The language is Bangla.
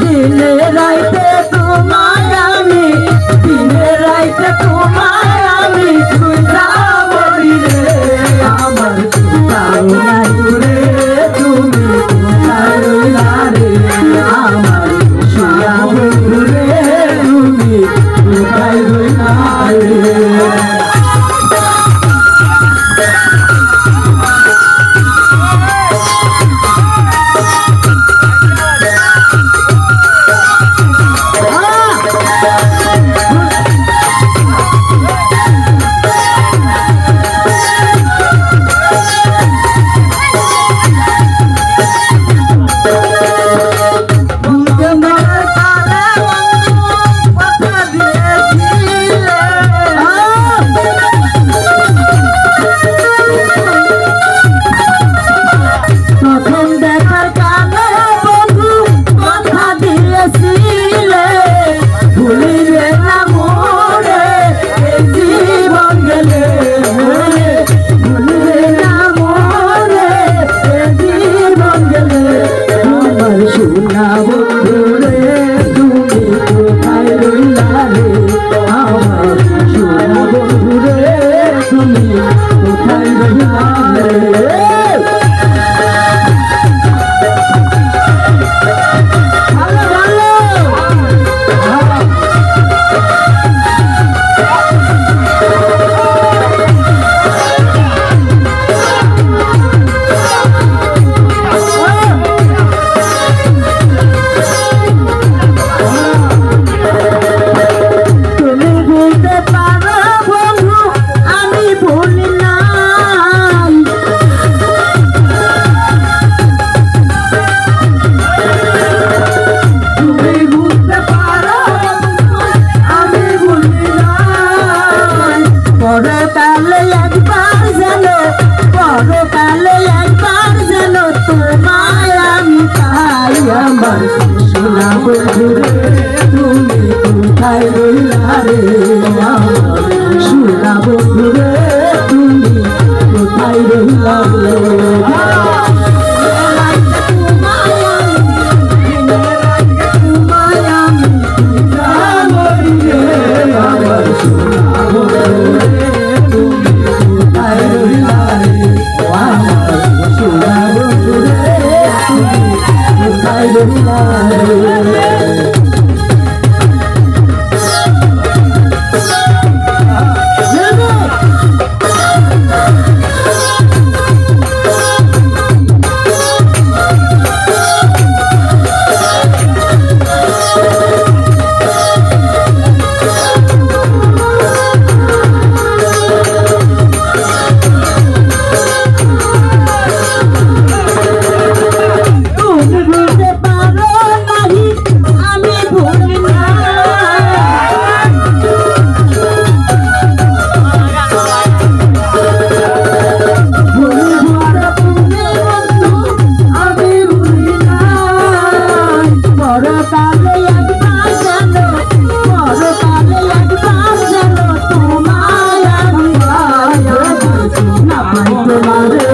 দিনে রাইতে তোমার আমি দিনে রাইতে তোমার আমি সুতাবি রে আমার সুতাও নাই রে তুমি সুতাও রে আমার সুতাও রে তুমি সুতাও নাই রে 啊 সোনা বন্ধু তুমি কোথায় রইলা রে সোনা বন্ধু வாழ்வினாரே My mother.